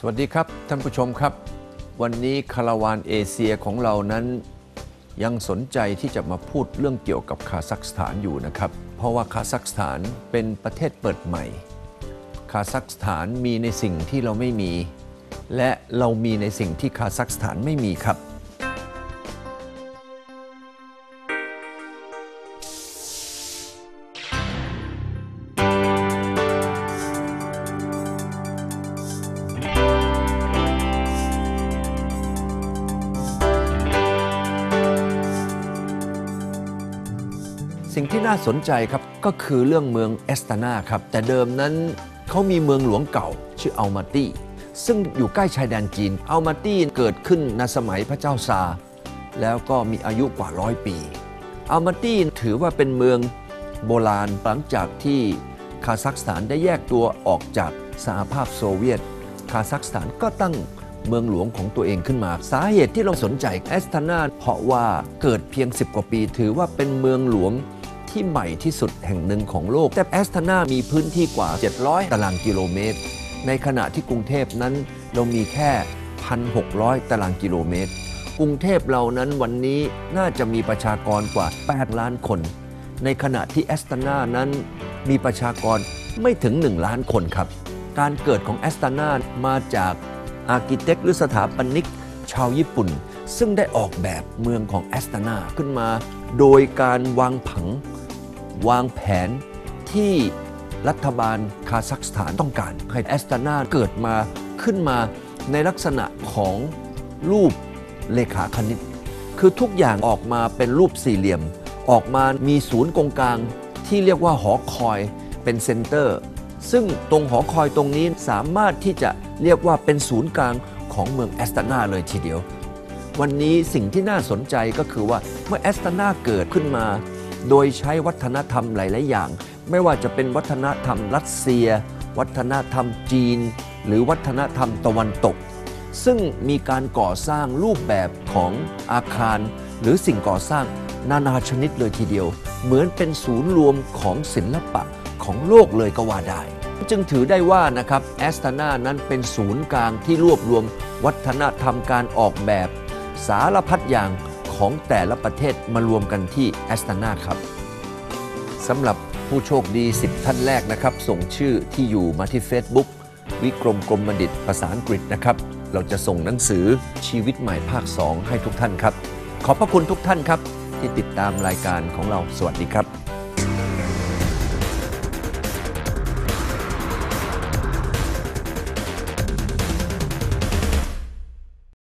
สวัสดีครับท่านผู้ชมครับ วันนี้คาราวานเอเชียของเรานั้นยังสนใจที่จะมาพูดเรื่องเกี่ยวกับคาซัคสถานอยู่นะครับ เพราะว่าคาซัคสถานเป็นประเทศเปิดใหม่ คาซัคสถานมีในสิ่งที่เราไม่มี และเรามีในสิ่งที่คาซัคสถานไม่มีครับ สิ่งที่น่าสนใจครับก็คือเรื่องเมืองเอสตานาครับ แต่เดิมนั้นเขามีเมืองหลวงเก่าชื่ออัลมาตี้ซึ่งอยู่ใกล้ชายแดนจีน อัลมาตี้เกิดขึ้นในสมัยพระเจ้าซา แล้วก็มีอายุกว่าร้อยปี อัลมาตี้ถือว่าเป็นเมืองโบราณหลังจากที่คาซัคสถานได้แยกตัวออกจากสหภาพโซเวียต คาซัคสถานก็ตั้งเมืองหลวงของตัวเองขึ้นมา สาเหตุที่เราสนใจแอสตานาเพราะว่าเกิดเพียง 10 กว่าปี ถือว่าเป็นเมืองหลวง ที่ใหม่ที่สุดแห่งหนึ่งของโลก แต่แอสตานามีพื้นที่กว่า 700 ตารางกิโลเมตร ในขณะที่กรุงเทพนั้นเรามีแค่ 1,600 ตารางกิโลเมตร กรุงเทพเรานั้นวันนี้น่าจะมีประชากรกว่า 8 ล้านคน ในขณะที่แอสตานานั้นมีประชากรไม่ถึง 1 ล้านคนครับ การเกิดของแอสตานามาจากอาร์กิเต็กหรือสถาปนิกชาวญี่ปุ่น ซึ่งได้ออกแบบเมืองของแอสตานาขึ้นมา โดยการวางผัง วางแผนที่รัฐบาลคาซัคสถานต้องการ ให้แอสตานาเกิดมาขึ้นมาในลักษณะของรูปเลขาคณิต คือทุกอย่างออกมาเป็นรูปสี่เหลี่ยม ออกมามีศูนย์กงกลางที่เรียกว่าหอคอยเป็นเซ็นเตอร์ ซึ่งตรงหอคอยตรงนี้สามารถที่จะเรียกว่าเป็นศูนย์กลางของเมืองแอสตานาเลยทีเดียว วันนี้สิ่งที่น่าสนใจก็คือว่าเมื่อแอสตานาเกิดขึ้นมา โดยใช้วัฒนธรรมหลาย ๆ อย่าง ไม่ว่าจะเป็นวัฒนธรรมรัสเซีย วัฒนธรรมจีน หรือวัฒนธรรมตะวันตก ซึ่งมีการก่อสร้างรูปแบบของอาคาร หรือสิ่งก่อสร้างนานาชนิดเลยทีเดียว เหมือนเป็นศูนย์รวมของศิลปะของโลกเลยก็ว่าได้ จึงถือได้ว่านะครับแอสตานานั้นเป็นศูนย์กลางที่รวบรวมวัฒนธรรมการออกแบบ สารพัดอย่าง ของแต่ละประเทศมารวมกันที่แอสตานาครับสำหรับผู้โชคดี 10 ท่านแรกนะครับ ส่งชื่อที่อยู่มาที่ Facebook วิกรมกรมบัณฑิตภาษาอังกฤษนะครับ เราจะส่งหนังสือชีวิตใหม่ภาค 2 ให้ทุกท่านครับ ขอบพระคุณทุกท่านครับ ที่ติดตามรายการของเราสวัสดีครับ